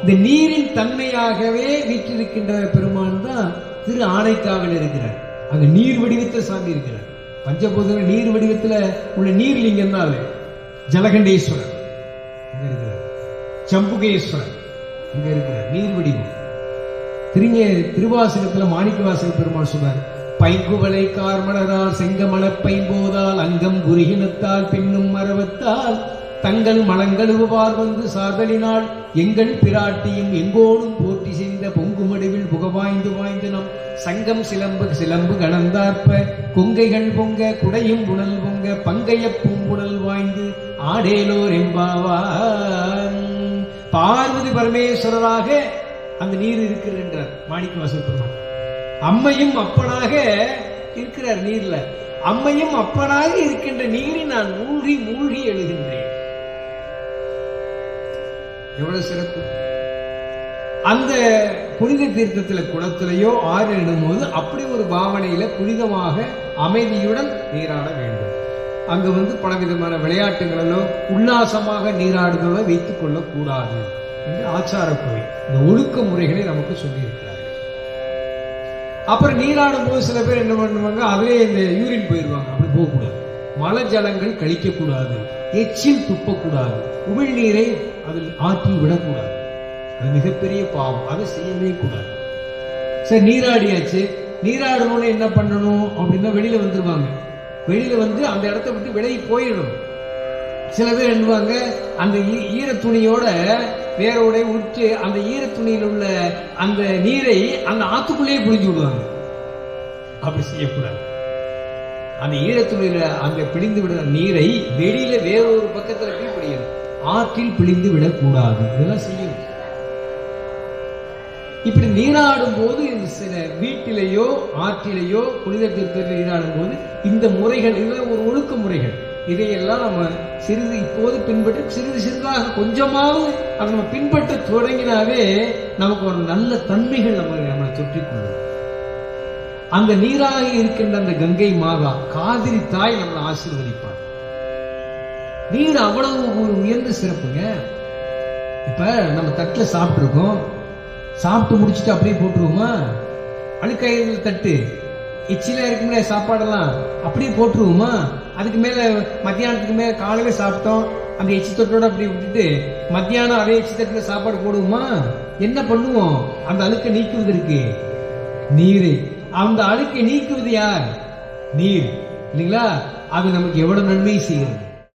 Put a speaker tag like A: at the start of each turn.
A: இந்த நீரின் தன்மையாகவே வீற்றிருக்கின்ற பெருமான் தான் திரு ஆனைக்காவில் இருக்கிறார். அங்க நீர் வடிவத்தில் சாமி இருக்கிறார் பஞ்சபூதங்க நீர் வடிவத்துல உள்ள நீர்லிங்கம் தான் அது ஜலகண்டேஸ்வரர் இங்க இருக்கிறார். சம்புகேஸ்வரர் இங்க இருக்கிறார். நீர் வடிவம். திருஞ திருவாசகத்துல மாணிக்கவாசக பெருமாள் சொன்னார் பைங்குவலை கார்மலரால் செங்கமல பைம்போதால் அங்கம் குருகினத்தால் பின்னும் மரவத்தால் தங்கள் மலங்களுவார் வந்து சார்தலினால் எங்கள் பிராட்டியும் எங்கோடும் போற்றி செய்த பொங்குமடுவில் புகவாய்ந்து வாய்ந்து நம் சங்கம் சிலம்பு சிலம்பு கலந்தார்ப்ப கொங்கைகள் பொங்க குடையும் உணல் பொங்க பங்கைய பூம்புணல் வாய்ந்து ஆடேலோர் எம்பாவான் பார்வதி பரமேஸ்வரராக அந்த நீர் இருக்கிறார் மாணிக்க வாசல் அம்மையும் அப்பனாக இருக்கிறார் நீர்ல. அம்மையும் அப்பனாக இருக்கின்ற நீரில் நான் மூழ்கி மூழ்கி எழுகின்றேன் எவ்வளவு சிறப்பு? அந்த புனித தீர்த்தத்துல குளத்திலேயோ ஆறு இடும்போது அப்படி ஒரு பாவனையில புனிதமாக அமைதியுடன் நீராட வேண்டும். அங்க வந்து பலவிதமான விளையாட்டுகளிலோ உல்லாசமாக நீராடுதலோ வைத்துக் கொள்ளக் கூடாது என்று ஆச்சாரக்குறை இந்த ஒழுக்க முறைகளை நமக்கு சொல்லியிருக்கிறார்கள். அப்புறம் நீராடும் போது சில பேர் என்ன பண்ணுவாங்க அதிலே இந்த யூரின் போயிடுவாங்க அப்படி போகக்கூடாது. மலஜலங்கள் கழிக்கக்கூடாது எச்சில் துப்பக்கூடாது உமிழ்நீரை அதில் ஆற்றி விடக்கூடாது. அது மிகப்பெரிய பாவம் அதை செய்யவே கூடாது. சரி நீராடியாச்சு. நீராடணும்னு என்ன பண்ணணும் அப்படின்னா வெளியில வந்துருவாங்க. வெளியில வந்து அந்த இடத்த விட்டு விலகி போயிடணும். சில பேர் என்பாங்க அந்த ஈ- ஈர துணியோட வேரோட உற்று அந்த ஈர துணியில் உள்ள அந்த நீரை அந்த ஆத்துக்குள்ளேயே புரிஞ்சு விடுவாங்க. அப்படி செய்யக்கூடாது. அந்த ஈரத்துணியில அங்க பிழிந்து விடுற நீரை வெளியில வேறொரு பக்கத்துல போய் பிடிக்கணும் ஆற்றில் பிழிந்து விடக்கூடாது. இதெல்லாம் செய்யணும். இப்படி நீராடும் போது இந்த சில வீட்டிலேயோ ஆற்றிலேயோ புனித தீர்த்தத்தில் நீராடும் போது இந்த முறைகள் இதெல்லாம் ஒரு ஒழுக்க முறைகள். இதையெல்லாம் நம்ம சிறிது இப்போது பின்பற்றி சிறிது சிறிதாக கொஞ்சமாவது அதை நம்ம பின்பற்ற தொடங்கினாவே நமக்கு ஒரு நல்ல தன்மைகள் நம்ம நம்மளை சுற்றி கொள்ளும். அந்த நீராக இருக்கின்ற அந்த கங்கை மாதா காதிரி தாய் நம்மளை ஆசீர்வதிப்பார். நீர் அவ்வளவு ஒரு உயர்ந்த சிறப்புங்க. இப்ப நம்ம தட்டுல சாப்பிட்டுருக்கோம். சாப்பிட்டு முடிச்சுட்டு அப்படியே போட்டுருவோமா? அழுக்காயிருந்த தட்டு எச்சில இருக்குமே சாப்பாடெல்லாம் அப்படியே போட்டுருவோமா? அதுக்கு மேல மத்தியானத்துக்கு மேல காலையில சாப்பிட்டோம். அந்த எச்சி தொட்டோட அப்படியே விட்டுட்டு மத்தியானம் அதே எச்சி தட்டுல சாப்பாடு போடுவோமா? என்ன பண்ணுவோம்? அந்த அழுக்கை நீக்குவதற்கு நீரை அந்த அழுக்கை நீக்குவது யார்? நீர். இல்லைங்களா? அது நமக்கு எவ்வளவு நன்மை செய்யும்